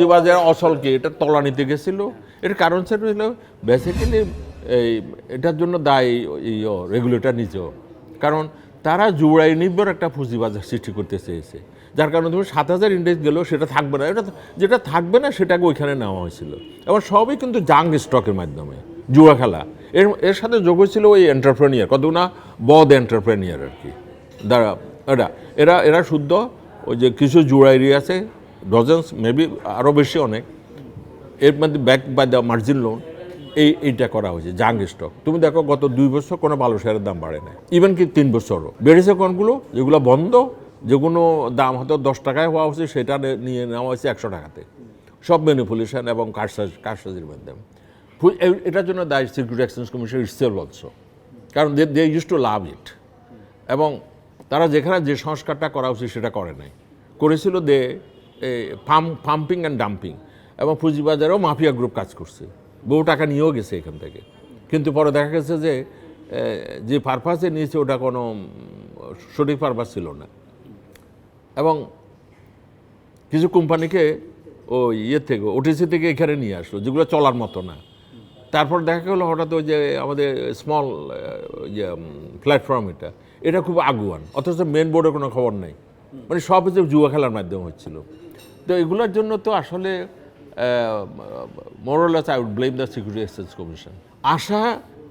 পুঁজিবাজার অসল কি? এটা তলানিতে গেছিল। এর কারণ সেটা বেসিক্যালি এই, এটার জন্য দায়ী রেগুলেটর নিজেও। কারণ তারা জুড়াই নির্ভর একটা পুঁজিবাজার সৃষ্টি করতে চেয়েছে। যার কারণে তুমি সাত হাজার ইন্ডেক্স গেলেও সেটা থাকবে না। এটা যেটা থাকবে না সেটাকে ওইখানে নেওয়া হয়েছিল। এবং সবই কিন্তু জাং স্টকের মাধ্যমে, জুয়া খেলা। এর এর সাথে যোগ হয়েছিল ওই এন্টারপ্রেনিয়ার কত না? বদ এন্টারপ্রেনিয়ার আর কি। দ্বারা এটা এরা এরা শুদ্ধ। ওই যে কিছু জুড়াইরি আছে ডজেন্স মেবি আরও বেশি অনেক। এর মধ্যে back by the margin loan এই, এইটা করা হয়েছে জাং স্টক তুমি দেখো গত দুই বছর কোনো ভালো শেয়ারের দাম বাড়ে না ইভেন কি তিন বছরও। বেড়েছে কোনগুলো? যেগুলো বন্ধ যেগুলো দাম হয়তো দশ টাকায় হওয়া উচিত সেটা নিয়ে নেওয়া হয়েছে একশো টাকাতে। সব ম্যানিপুলেশন এবং কারসাজ কারসাজির মাধ্যমে এটার জন্য দায় security exchange commission itself also কারণ দে দে ইউজ টু লাভ ইট এবং তারা যেখানে যে সংস্কারটা করা উচিত সেটা করে নাই। করেছিল they pump pumping and dumping এবং পুঁজিবাজারেও মাফিয়া গ্রুপ কাজ করছে। বহু টাকা নিয়েও গেছে এখান থেকে। কিন্তু পরে দেখা গেছে যে যে পারপাসে নিয়েছে ওটা কোনো সঠিক পারপাস ছিল না। এবং কিছু কোম্পানিকে ওই ইয়ে থেকে ওটিসি থেকে এখানে নিয়ে আসলো, যেগুলো চলার মতো না। তারপর দেখা গেলো হঠাৎ ওই যে আমাদের স্মল ইয়ে প্ল্যাটফর্ম এটা। এটা খুব আগুয়ান, অথচ মেন বোর্ডে কোনো খবর নেই। মানে সব হচ্ছে জুয়া খেলার মাধ্যমে হচ্ছিল। তো এগুলোর জন্য তো আসলে more or less I would blame the security exchange commission আশা,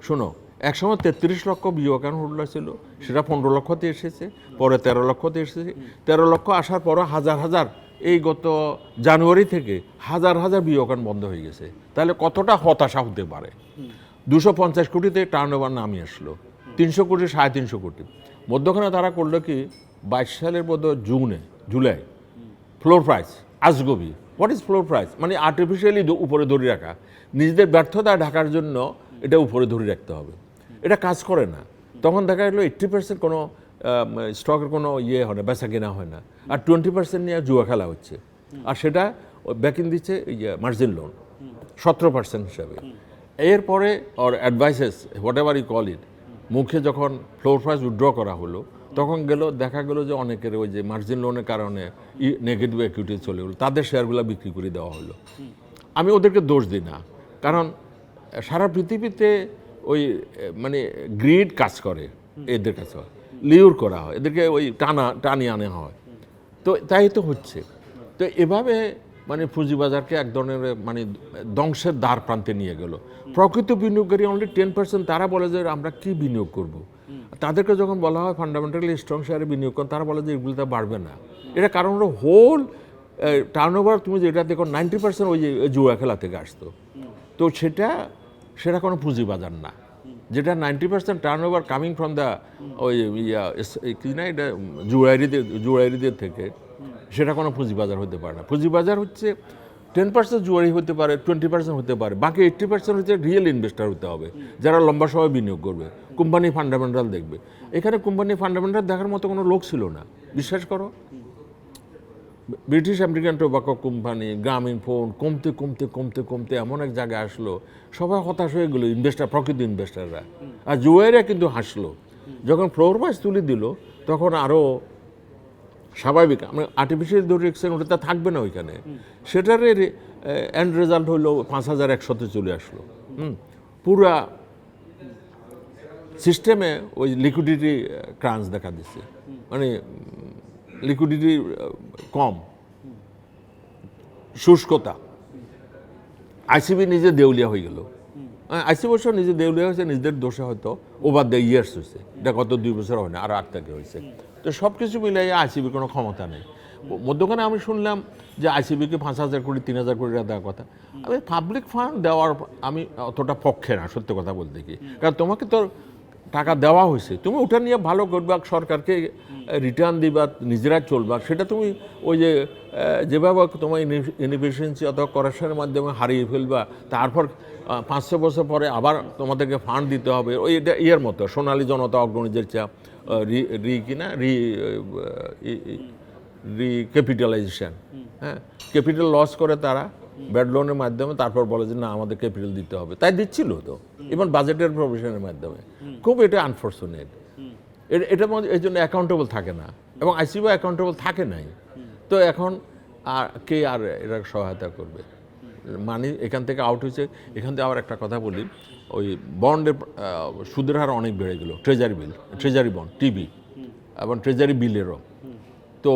শোনো, একসময় তেত্রিশ লক্ষ অ্যাকাউন্ট হোল্ডার ছিল, সেটা পনেরো লক্ষতে এসেছে, পরে তেরো লক্ষতে এসেছে, তেরো লক্ষ আসার পরও হাজার হাজার, এই গত জানুয়ারি থেকে হাজার হাজার অ্যাকাউন্ট বন্ধ হয়ে গেছে। তাহলে কতটা হতাশা হতে পারে? দুশো পঞ্চাশ কোটিতে টার্ন ওভার নামিয়ে আসলো, তিনশো কোটি, সাড়ে তিনশো কোটি। মধ্যখানে তারা করল কি, বাইশ সালের বোধ জুনে, জুলাই ফ্লোর প্রাইস আজগবি। হোয়াট ইজ ফ্লোর প্রাইস মানে আর্টিফিশিয়ালি উপরে ধরে রাখা। নিজেদের ব্যর্থতা ঢাকার জন্য এটা উপরে ধরে রাখতে হবে। এটা কাজ করে না। তখন দেখা গেলো এইট্টি পার্সেন্ট কোনো স্টকের কোনো ইয়ে হয় না বেচা কেনা হয় না। আর টোয়েন্টি পার্সেন্ট নিয়ে জুয়া খেলা হচ্ছে। আর সেটা ব্যাকিং দিচ্ছে মার্জিন লোন সতেরো পার্সেন্ট হিসাবে। এরপরে ওর advises whatever you call it মুখে যখন ফ্লোর প্রাইস উইথড্র করা হলো তখন গেল, দেখা গেল যে অনেকের ওই যে মার্জিন লোনের কারণে নেগেটিভ ইকুইটি চলে গেলো। তাদের শেয়ারগুলো বিক্রি করে দেওয়া হলো। আমি ওদেরকে দোষ দিই না। কারণ সারা পৃথিবীতে ওই মানে গ্রিড কাজ করে এদের কাছে। লিউর করা হয়। এদেরকে ওই টানা টানি আনে হয়। তো তাই তো হচ্ছে। তো এভাবে মানে পুঁজিবাজারকে এক ধরনের মানে ধ্বংসের দ্বার প্রান্তে নিয়ে গেল। প্রকৃত বিনিয়োগকারী অনলি টেন পার্সেন্ট তারা বলে যে আমরা কি বিনিয়োগ করব। তাদেরকে যখন বলা হয় ফান্ডামেন্টালি স্ট্রং শেয়ারে বিনিয়োগ করেন, তারা বলে যে এগুলোতে বাড়বে না। এটা কারণ হলো হোল টার্ন ওভার তুমি যেটা দেখো নাইনটি পার্সেন্ট ওই জুয়া খেলা থেকে আসতো। তো সেটা সেটা কোনো পুঁজিবাজার না। যেটা ninety percent turnover coming from the ওই কি না এটা জুয়ারিদের জুয়ারিদের থেকে, সেটা কোনো পুঁজিবাজার হতে পারে না। পুঁজিবাজার হচ্ছে টেন পার্সেন্ট জুয়ারি হতে পারে টোয়েন্টি পার্সেন্ট হতে পারে, বাকি এইট্টি পার্সেন্ট হচ্ছে রিয়েল ইনভেস্টার হতে হবে, যারা লম্বা সময় বিনিয়োগ করবে কোম্পানি ফান্ডামেন্টাল দেখবে। এখানে কোম্পানি ফান্ডামেন্টাল দেখার মতো কোনো লোক ছিল না, বিশ্বাস করো। British American tobacco company Grameen phone, কমতে কমতে কমতে কমতে এমন এক জায়গায় আসলো, সবাই হতাশ হয়ে গেলো ইনভেস্টার প্রকৃত ইনভেস্টাররা আর জুয়েরা কিন্তু হাসলো। যখন ফ্লোর প্রাইস তুলে দিল, তখন আরও স্বাভাবিক। আমরা আর্টিফিশিয়াল ধরে রেখেছেন ওটা থাকবে না ওইখানে। সেটার এন্ড রেজাল্ট হলো পাঁচ হাজার একশোতে চলে আসলো। হুম? পুরা সিস্টেমে ওই লিকুইডিটি ক্রাঞ্চ দেখা দিচ্ছে মানে লিকুইডিটি কম। শুষ্কতা। আইসিবি নিজে দেউলিয়া হয়ে গেল। আইসিবি অবশ্য নিজে দেউলিয়া হয়েছে, নিজেদের দোষে হয়তো ওভার দ্য ইয়ার্স হয়েছে। এটা গত দুই বছর হয় না আরও আট থেকে হয়েছে। তো সব কিছু মিলাই আইসিবির কোনো ক্ষমতা নেই। মধ্যখানে আমি শুনলাম যে আইসিবিকে পাঁচ হাজার কোটি, তিন হাজার কোটি টাকা দেওয়ার কথা। আমি পাবলিক ফান্ড দেওয়ার আমি অতটা পক্ষে না, সত্যি কথা বলতে কি কারণ তোমাকে তো টাকা দেওয়া হয়েছে তুমি ওটা নিয়ে ভালো করবা সরকারকে রিটার্ন দিবা নিজেরা চলবা সেটা তুমি ওই যে যেভাবে তোমার ইনএফিসিয়েন্সি অথবা করাপশনের মাধ্যমে হারিয়ে ফেলবা তারপর পাঁচশো বছর পরে আবার তোমাদেরকে ফান্ড দিতে হবে ওই এটা ইয়ের মতো সোনালী জনতা অগ্রণীদের চাপ রি রি কিনা রি রিক্যাপিটালাইজেশন হ্যাঁ ক্যাপিটাল লস করে তারা ব্যাড লোনের মাধ্যমে তারপর বলে যে না আমাদের ক্যাপিটাল দিতে হবে। তাই দিচ্ছিল তো এবং বাজেটের প্রভিশনের মাধ্যমে। খুব এটা আনফর্চুনেট এটা এই জন্য অ্যাকাউন্টেবল থাকে না। এবং আইসিবি অ্যাকাউন্টেবল থাকে নাই। তো এখন আর কে আর এরা সহায়তা করবে? মানি এখান থেকে আউট হয়েছে। এখান থেকে আবার একটা কথা বলি। ওই বন্ডের সুদের হার অনেক বেড়ে গেল। Treasury bill treasury bond TB এবং ট্রেজারি বিলেরও তো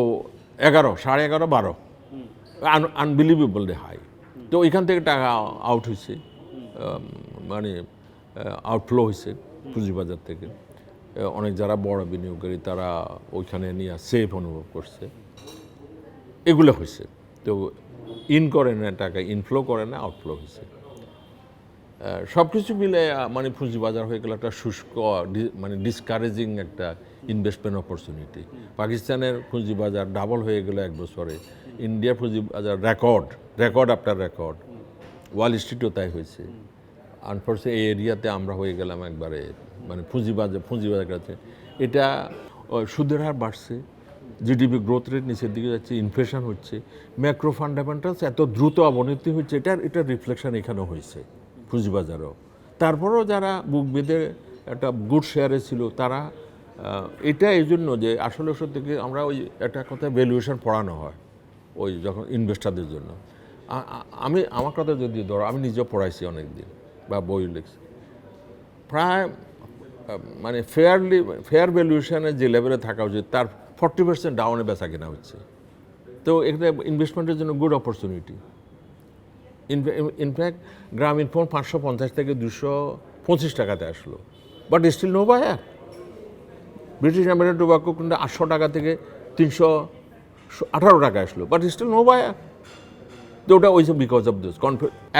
এগারো সাড়ে এগারো বারো। আনবিলিভেবল হাই তো ওইখান থেকে টাকা আউট হয়েছে মানে আউটফ্লো হয়েছে পুঁজিবাজার থেকে। অনেক যারা বড় বিনিয়োগকারী তারা ওইখানে নিয়ে সেফ অনুভব করছে। এগুলো হয়েছে তো ইন করে না টাকা ইনফ্লো করে না আউটফ্লো হয়েছে সব কিছু মিলে মানে পুঁজিবাজার হয়ে গেল একটা শুষ্ক মানে ডিসকারেজিং একটা ইনভেস্টমেন্ট অপরচুনিটি পাকিস্তানের পুঁজিবাজার ডাবল হয়ে গেল এক বছরে। ইন্ডিয়ার পুঁজিবাজার record record after record wall স্ট্রিটও তাই হয়েছে। আনফোর্সে এই এরিয়াতে আমরা হয়ে গেলাম একবারে মানে পুঁজিবাজার পুঁজিবাজার কাছে এটা সুদের হার বাড়ছে। জিডিপি গ্রোথ রেট নিচের দিকে যাচ্ছে ইনফ্লেশন হচ্ছে। ম্যাক্রো ফান্ডামেন্টালস এত দ্রুত অবনতি হচ্ছে এটার এটার রিফ্লেকশন এখানেও হয়েছে। পুঁজিবাজারেও তারপরেও যারা বুক বেঁধে একটা গুড শেয়ারে ছিল, তারা এটা এই জন্য যে আসলে সত্যি কি আমরা ওই একটা কথা ভ্যালুয়েশন পড়ানো হয়, ওই যখন ইনভেস্টারদের জন্য। আমি, আমার কথা যদি ধরো, আমি নিজেও পড়াইছি অনেক দিন বা বই লিখছি। প্রায় মানে ফেয়ারলি ফেয়ার ভ্যালুয়েশনে যে লেভেলে থাকা উচিত, তার ফর্টি পার্সেন্ট ডাউনে বেচা কেনা হচ্ছে। তো এখানে ইনভেস্টমেন্টের জন্য good opportunity in fact Grameen phone পাঁচশো পঞ্চাশ থেকে দুশো পঁচিশ টাকাতে আসলো। But still no buyer British American tobacco কিন্তু আটশো টাকা থেকে তিনশো আঠারো টাকা আসলো বাট স্টিল নো বায়ার তো ওটা ওই বিকজ অফ দিস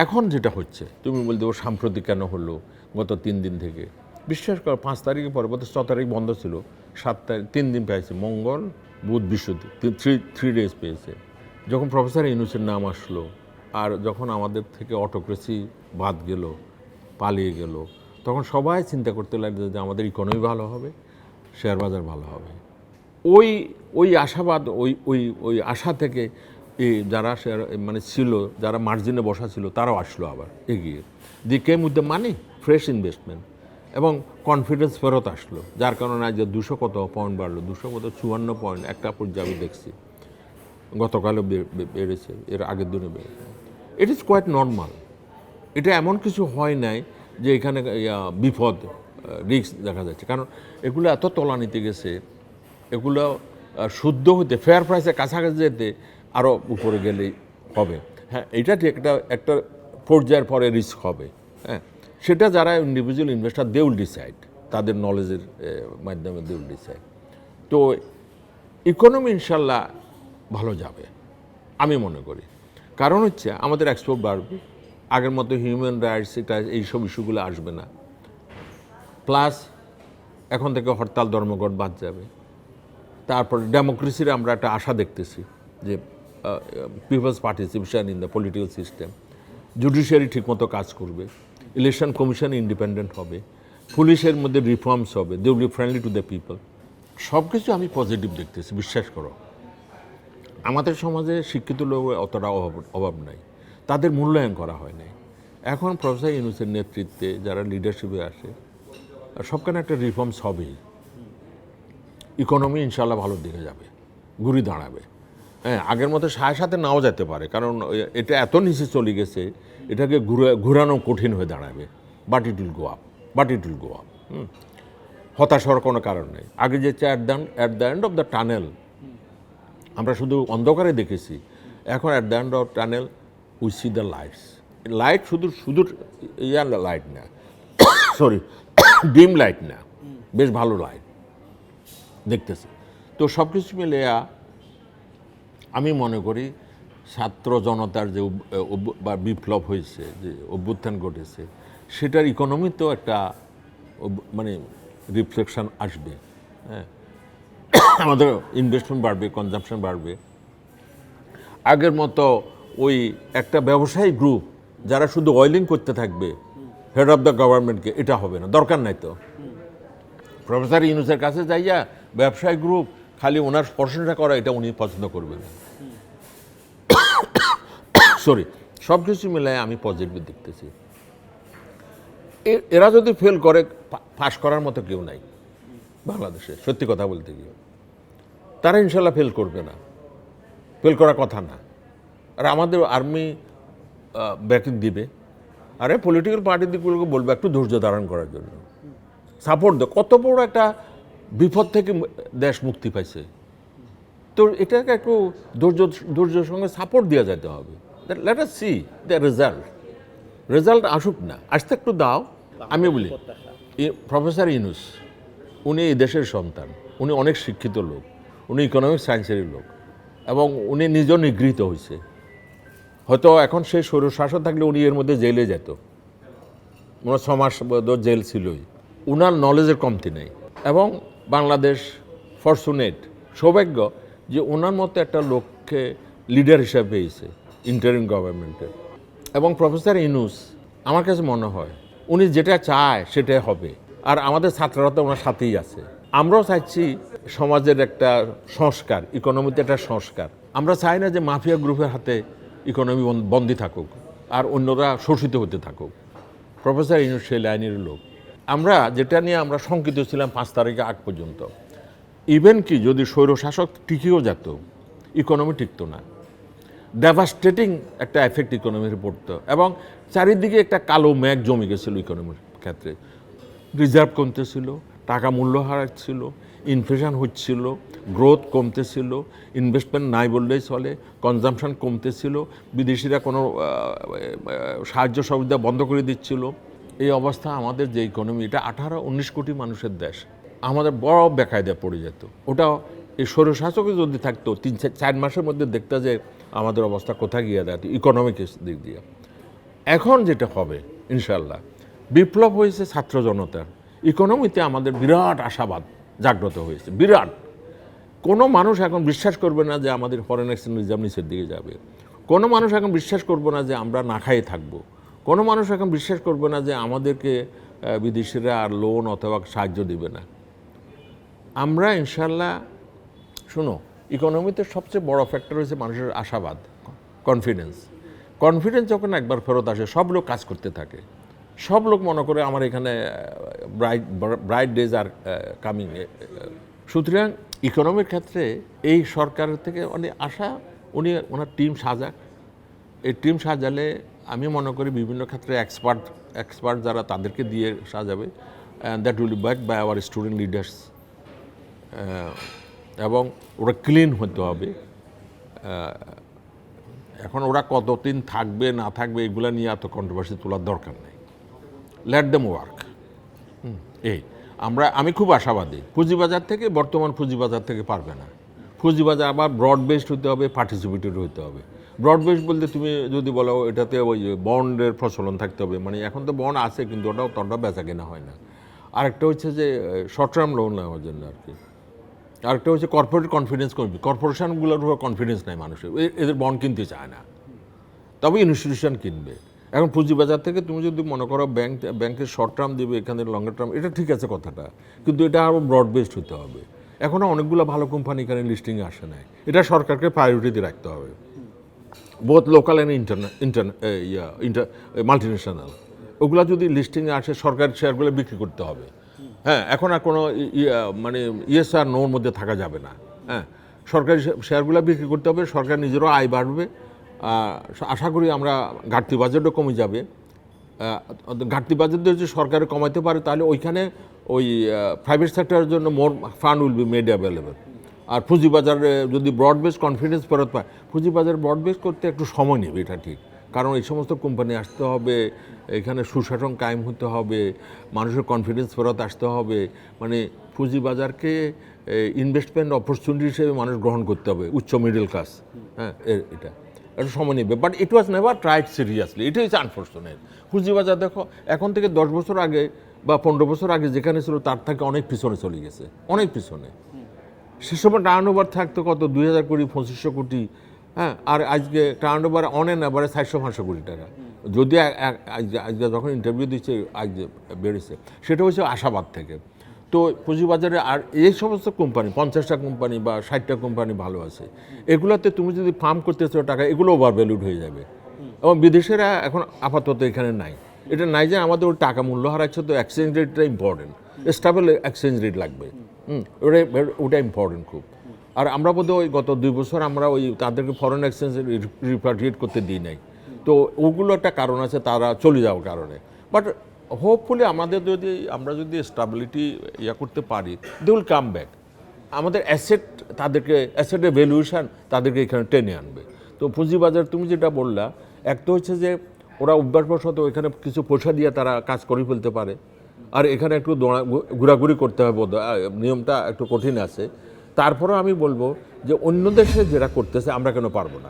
এখন যেটা হচ্ছে, তুমি বলতে ও সাম্প্রতিক কেন হলো, গত তিন দিন থেকে। বিশ্বাস কর, পাঁচ তারিখে পরে গত ছ তারিখ বন্ধ ছিল, সাত তারিখ, তিন দিন পেয়েছে, মঙ্গল, বুধ, বৃহস্পতি থ্রি থ্রি ডেজ পেয়েছে। যখন প্রফেসর ইউনুসের নাম আসলো আর যখন আমাদের থেকে অটোক্রেসি বাদ গেল, পালিয়ে গেল, তখন সবাই চিন্তা করতে লাগল যে আমাদের ইকোনমি ভালো হবে শেয়ার বাজার ভালো হবে। ওই ওই আশাবাদ, ওই ওই ওই আশা থেকে যারা শেয়ার মানে ছিল, যারা মার্জিনে বসা ছিল, তারাও আসলো আবার, এগিয়ে। They came with the money fresh investment এবং কনফিডেন্স ফেরত আসলো, যার কারণে আজ দুশো কত পয়েন্ট বাড়লো, দুশো কত চুয়ান্ন পয়েন্ট একটা পর্যায়ে দেখছি। গতকালও বেড়েছে, এর আগের দিনে বেড়েছে। ইট ইজ কোয়াইট নর্মাল এটা এমন কিছু হয় নাই যে এখানে বিপদ রিস্ক দেখা যাচ্ছে। কারণ এগুলো এত তলা নিতে গেছে, এগুলো শুদ্ধ হতে ফেয়ার প্রাইসের কাছাকাছি যেতে আরও উপরে গেলেই হবে। হ্যাঁ এটা ঠিক একটা একটা পর্যায়ের পরে রিস্ক হবে। হ্যাঁ সেটা যারা individual investor they will decide তাদের নলেজের মাধ্যমে দে উইল ডিসাইড তো ইকোনমি ইনশাল্লাহ ভালো যাবে, আমি মনে করি। কারণ হচ্ছে আমাদের এক্সপোর্ট বাড়বে। আগের মতো হিউম্যান রাইটস এটা, এইসব ইস্যুগুলো আসবে না। প্লাস এখন থেকে হরতাল, ধর্মঘট বাদ যাবে। তারপর ডেমোক্রেসির আমরা একটা আশা দেখতেছি যে people's participation in the political system judiciary ঠিকমতো কাজ করবে। ইলেকশন কমিশন ইন্ডিপেন্ডেন্ট হবে। পুলিশের মধ্যে রিফর্মস হবে। They will be friendly to the people সব কিছু আমি পজিটিভ দেখতেছি, বিশ্বাস করো। আমাদের সমাজে শিক্ষিত লোক অতটা অভাব অভাব নাই। তাদের মূল্যায়ন করা হয় নাই। এখন প্রফেসর ইউনুসের নেতৃত্বে যারা লিডারশিপে আসে, সবখানে একটা রিফর্মস হবেই। ইকোনমি ইনশাল্লাহ ভালোর দিকে যাবে, ঘুরি দাঁড়াবে। হ্যাঁ আগের মতো সাথে সাথে নাও যেতে পারে, কারণ এটা এত নিচে চলে গেছে, এটাকে ঘুরে, ঘুরানো কঠিন হয়ে দাঁড়াবে। But it will go up but it will go up হতাশ হওয়ার কোনো কারণ নেই। আগে যে at the at the end of the tunnel আমরা শুধু অন্ধকারে দেখেছি। এখন at the end of tunnel we see the lights light শুধু শুধু ইয়ার লাইট না। সরি ডিম লাইট না। বেশ ভালো লাইট দেখতেছি। তো সব কিছু মিলে আমি মনে করি ছাত্র জনতার যে বা বিপ্লব হয়েছে, যে অভ্যুত্থান ঘটেছে, সেটার ইকোনমিতেও একটা মানে রিফ্লেকশন আসবে। হ্যাঁ। আমাদের ইনভেস্টমেন্ট বাড়বে কনজাম্পশন বাড়বে। আগের মতো ওই একটা ব্যবসায়ী গ্রুপ যারা শুধু অয়েলিং করতে থাকবে হেড অফ দ্য গভর্নমেন্টকে এটা হবে না, দরকার নাই তো। প্রফেসর ইউনুসের কাছে যাইয়া ব্যবসায়ী গ্রুপ খালি ওনার প্রশংসা করা, এটা উনি পছন্দ করবেন সরি সব কিছু মিলায় আমি পজিটিভ দেখতেছি এরা যদি ফেল করে পাশ করার মতো কেউ নাই। বাংলাদেশে সত্যি কথা বলতে গিয়ে। তারা ইনশাল্লাহ ফেল করবে না। ফেল করার কথা না। আর আমাদের আর্মি ব্যাকিং দিবে। আরে পলিটিক্যাল পার্টি দিকগুলোকে বলবে একটু ধৈর্য ধারণ করার জন্য। সাপোর্ট দে। কত বড় একটা বিপদ থেকে দেশ মুক্তি পাইছে। তো এটাকে একটু ধৈর্য ধৈর্যের সঙ্গে সাপোর্ট দেওয়া যেতে হবে। Let us see the result result আসুক না। আসতে একটু দাও। আমি বলি প্রফেসর ইনুস উনি এই দেশের সন্তান, উনি অনেক শিক্ষিত লোক, উনি ইকোনমিক সায়েন্সেরই লোক, এবং উনি নিজেও নিগৃহীত হয়েছে হয়তো এখন সেই সৌর শাসন থাকলে উনি এর মধ্যে জেলে যেত। ওনার ছ মাস জেল ছিলই। উনার নলেজের কমতি নেই। এবং বাংলাদেশ ফরচুনেট সৌভাগ্য যে ওনার মতো একটা লোককে লিডার হিসাবে পেয়েছে ইন্টারিম গভর্নমেন্টের এবং প্রফেসর ইনুস, আমার কাছে মনে হয়, উনি যেটা চায় সেটাই হবে। আর আমাদের ছাত্ররা তো ওনার সাথেই আছে। আমরাও চাইছি সমাজের একটা সংস্কার ইকোনমিতে একটা সংস্কার। আমরা চাই না যে মাফিয়া গ্রুপের হাতে ইকোনমি বন্দী থাকুক আর অন্যরা শোষিত হতে থাকুক। প্রফেসর ইনুস লাইনের লোক। আমরা যেটা নিয়ে আমরা শঙ্কিত ছিলাম পাঁচ তারিখে আগ পর্যন্ত। ইভেন কি যদি স্বৈরশাসক টিকেও যেত ইকোনমি টিকতো না। ডেভাস্টেটিং একটা এফেক্ট ইকোনমির পড়তো এবং চারিদিকে একটা কালো মেঘ জমে গেছিল ইকোনমির ক্ষেত্রে। রিজার্ভ কমতেছিল, টাকা মূল্য হারাচ্ছিল ইনফ্লেশন হচ্ছিল গ্রোথ কমতেছিল ইনভেস্টমেন্ট নাই বললেই চলে কনজামশন কমতেছিল, বিদেশিরা কোনো সাহায্য সুবিধা বন্ধ করে দিচ্ছিল। এই অবস্থা আমাদের যে ইকোনমি এটা আঠারো, উনিশ কোটি মানুষের দেশ। আমাদের বড় বেকায়দা পড়ে যেত। ওটা এই স্বৈরশাসকে যদি থাকতো, তিন চার- মাসের মধ্যে দেখতে যে আমাদের অবস্থা কোথায় গিয়ে দাঁড়াতো ইকোনমিক দিক দিয়ে। এখন যেটা হবে ইনশাল্লাহ বিপ্লব হয়েছে ছাত্র জনতার। ইকোনমিতে আমাদের বিরাট আশাবাদ জাগ্রত হয়েছে, বিরাট। কোনো মানুষ এখন বিশ্বাস করবে না যে আমাদের ফরেন এক্সচেঞ্জ রিজার্ভ নিচের দিকে যাবে। কোনো মানুষ এখন বিশ্বাস করবে না যে আমরা না খাইয়ে থাকব। কোনো মানুষ এখন বিশ্বাস করবে না যে আমাদেরকে বিদেশিরা আর লোন অথবা সাহায্য দিবে না। আমরা ইনশাল্লাহ শুনো ইকোনমিতে সবচেয়ে বড় ফ্যাক্টর হচ্ছে মানুষের আশাবাদ কনফিডেন্স কনফিডেন্স যখন একবার ফেরত আসে, সব লোক কাজ করতে থাকে। সব লোক মনে করে আমার এখানে bright bright days are coming সুতরাং ইকোনমির ক্ষেত্রে এই সরকারের থেকে অনেক আশা, উনি ওনার টিম সাজাক। এই টিম সাজালে আমি মনে করি বিভিন্ন ক্ষেত্রে এক্সপার্ট এক্সপার্ট যারা তাদেরকে দিয়ে সাজাবে that will back by our student leaders এবং ওরা ক্লিন হতে হবে। এখন ওরা কতদিন থাকবে, না থাকবে, এগুলো নিয়ে এত কন্ট্রোভার্সি তোলার দরকার নেই। লেট দেম ওয়ার্ক এই, আমরা, আমি খুব আশাবাদী। পুঁজিবাজার থেকে বর্তমান পুঁজিবাজার থেকে পারবে না। পুঁজিবাজার আবার ব্রড বেসড হতে হবে পার্টিসিপেটেড হতে হবে। ব্রড বেসড বলতে তুমি যদি বলো, এটাতে ওই বন্ডের প্রচলন থাকতে হবে। মানে এখন তো বন্ড আছে, কিন্তু ওটাও ততটা বেচা কেনা হয় না। আরেকটা হচ্ছে যে শর্ট টার্ম লোন নেওয়ার জন্য আর কি। আরেকটা হচ্ছে কর্পোরেট কনফিডেন্স করবি কর্পোরেশনগুলোর কনফিডেন্স নেই মানুষের। এদের বন্ড কিনতে চায় না। তবে ইনস্টিটিউশন কিনবে। এখন পুঁজিবাজার থেকে তুমি যদি মনে করো ব্যাংক ব্যাংকের শর্ট টার্ম দিবে, এখানে লঙ্গার টার্ম এটা ঠিক আছে কথাটা। কিন্তু এটা আরও ব্রড বেসড হতে হবে। এখনও অনেকগুলো ভালো কোম্পানি এখানে লিস্টিংয়ে আসে নাই। এটা সরকারকে প্রায়োরিটি রাখতে হবে। বোথ লোকাল অ্যান্ড ইন্টার ইয়া ইন্টার মাল্টিনেশনাল ওগুলা যদি লিস্টিংয়ে আসে, সরকার শেয়ারগুলো বিক্রি করতে হবে। হ্যাঁ এখন আর কোনো মানে ইয়েস আর নোর মধ্যে থাকা যাবে না। হ্যাঁ সরকারি শেয়ারগুলো বিক্রি করতে হবে, সরকার নিজেরও আয় বাড়বে। আশা করি আমরা ঘাটতি বাজেটও কমে যাবে। ঘাটতি বাজেট যদি সরকারে কমাইতে পারে, তাহলে ওইখানে ওই প্রাইভেট সেক্টরের জন্য more fund will be made available আর পুঁজিবাজারে যদি ব্রড বেস কনফিডেন্স ফেরত পায়, পুঁজিবাজার ব্রড বেস করতে একটু সময় নেবে, এটা ঠিক। কারণ এই সমস্ত কোম্পানি আসতে হবে, এখানে সুশাসন কায়েম হতে হবে, মানুষের কনফিডেন্স ফেরত আসতে হবে। মানে পুঁজিবাজারকে ইনভেস্টমেন্ট অপরচুনিটি হিসেবে মানুষ গ্রহণ করতে হবে, উচ্চ মিডল ক্লাস হ্যাঁ এটা। একটু সময় নেবে but it was never tried seriously এটা হচ্ছে আনফর্চুনেট পুঁজিবাজার দেখো, এখন থেকে দশ বছর আগে বা পনেরো বছর আগে যেখানে ছিল, তার থেকে অনেক পিছনে চলে গেছে, অনেক পিছনে। সে সময় টার্ন ওভার থাকতো কত? দুই হাজার কোটি, পঁচিশশো কোটি হ্যাঁ? আর আজকে turn over on and average চারশো, পাঁচশো কোটি টাকা। যদি আজকে যখন ইন্টারভিউ দিচ্ছে আজকে বেড়েছে, সেটা হচ্ছে আশাবাদ থেকে। তো পুঁজিবাজারে আর এই সমস্ত কোম্পানি পঞ্চাশটা কোম্পানি বা ষাটটা কোম্পানি ভালো আছে। এগুলোতে তুমি যদি ফার্ম করতে চাও টাকা এগুলো ওভার ভ্যালুড হয়ে যাবে। এবং বিদেশেরা এখন আপাতত এখানে নাই। এটা নাই যে আমাদের ওই টাকা মূল্য হারাচ্ছে তো এক্সচেঞ্জ রেটটা ইম্পর্টেন্ট স্টেবল এক্সচেঞ্জ রেট লাগবে। হুম। ওটা ওটা ইম্পর্টেন্ট খুব। আর আমরা বোধহয় ওই গত দুই বছর আমরা ওই তাদেরকে ফরেন এক্সচেঞ্জ রিপাট্রিয়েট করতে দিই নাই। তো ওগুলো একটা কারণ আছে তারা চলে যাওয়ার কারণে। বাট হোপফুলি আমাদের যদি, আমরা যদি স্টাবিলিটি ইয়া করতে পারি দে উইল কাম ব্যাক আমাদের অ্যাসেট তাদেরকে অ্যাসেটের ভ্যালুয়েশান তাদেরকে এখানে টেনে আনবে। তো পুঁজিবাজার, তুমি যেটা বললা, এক তো হচ্ছে যে ওরা অভ্যাসবশত এখানে কিছু পয়সা দিয়ে তারা কাজ করে ফেলতে পারে। আর এখানে একটু দৌড়া- ঘোরাঘুরি করতে হবে। নিয়মটা একটু কঠিন আছে। তারপরেও আমি বলব যে অন্য দেশে যেটা করতেছে, আমরা কেন পারব না?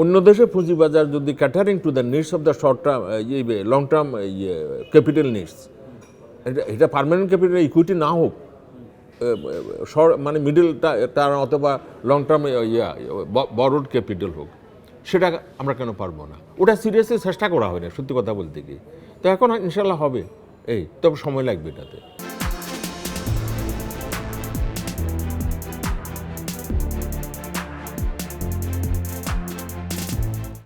অন্য দেশে পুঁজিবাজার যদি catering to the needs of the short term long term ইয়ে ক্যাপিটাল নিডস এটা এটা পার্মানেন্ট ক্যাপিটাল ইকুইটি না হোক শর্ট মানে মিডল টার্ম অথবা লং টার্ম ইয়া বড়োড ক্যাপিটাল হোক, সেটা আমরা কেন পারব না? ওটা সিরিয়াসলি চেষ্টা করা হয় না, সত্যি কথা বলতে গিয়ে। তো এখন ইনশাল্লাহ হবে, এই, তবে সময় লাগবে এটাতে।